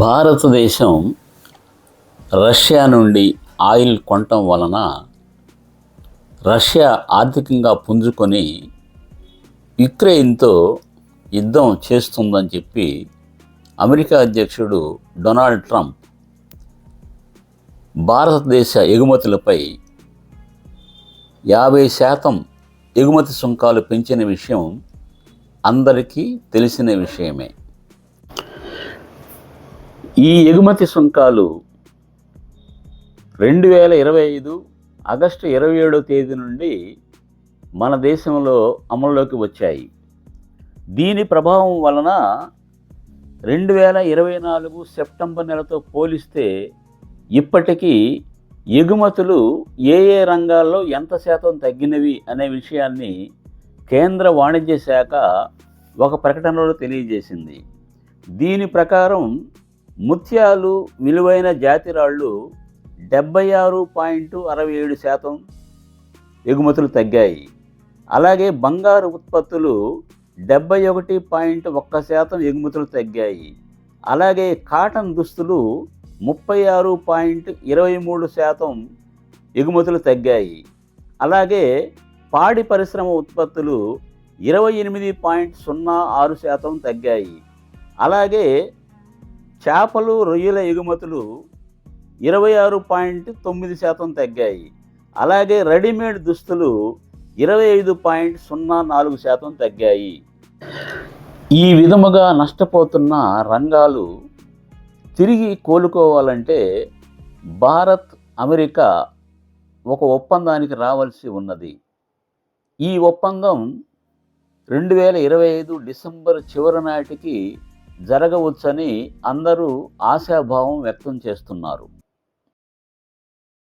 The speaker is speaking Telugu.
భారతదేశం రష్యా నుండి ఆయిల్ కొనటం వలన రష్యా ఆర్థికంగా పుంజుకొని యుక్రెయిన్తో యుద్ధం చేస్తుందని చెప్పి అమెరికా అధ్యక్షుడు డొనాల్డ్ ట్రంప్ భారతదేశ ఎగుమతులపై యాభై శాతం ఎగుమతి సుంకాలు పెంచిన విషయం అందరికీ తెలిసిన విషయమే. ఈ ఎగుమతి సుంకాలు రెండు వేల ఇరవై ఐదు ఆగస్టు ఇరవై ఏడో తేదీ నుండి మన దేశంలో అమల్లోకి వచ్చాయి. దీని ప్రభావం వలన రెండు వేల ఇరవై నాలుగు సెప్టెంబర్ నెలతో పోలిస్తే ఇప్పటికీ ఎగుమతులు ఏ ఏ రంగాల్లో ఎంత శాతం తగ్గినవి అనే విషయాన్ని కేంద్ర వాణిజ్య శాఖ ఒక ప్రకటనలో తెలియజేసింది. దీని ప్రకారం ముత్యాలు విలువైన జాతిరాళ్ళు డెబ్బై ఆరు పాయింట్ అరవై ఏడు శాతం ఎగుమతులు తగ్గాయి. అలాగే బంగారు ఉత్పత్తులు డెబ్బై ఒకటి పాయింట్ ఒక్క శాతం ఎగుమతులు తగ్గాయి. అలాగే కాటన్ దుస్తులు ముప్పై ఆరు పాయింట్ ఇరవై మూడు శాతం ఎగుమతులు తగ్గాయి. అలాగే పాడి పరిశ్రమ ఉత్పత్తులు ఇరవై ఎనిమిది పాయింట్ సున్నా ఆరు శాతం తగ్గాయి. అలాగే చేపలు రొయ్యల ఎగుమతులు ఇరవై ఆరు పాయింట్ తొమ్మిది శాతం తగ్గాయి. అలాగే రెడీమేడ్ దుస్తులు ఇరవై ఐదు పాయింట్ సున్నా నాలుగు శాతం తగ్గాయి. ఈ విధముగా నష్టపోతున్న రంగాలు తిరిగి కోలుకోవాలంటే భారత్ అమెరికా ఒక ఒప్పందానికి రావాల్సి ఉన్నది. ఈ ఒప్పందం రెండు వేల ఇరవై ఐదు డిసెంబర్ చివరి నాటికి జరగవచ్చని అందరూ ఆశాభావం వ్యక్తం చేస్తున్నారు.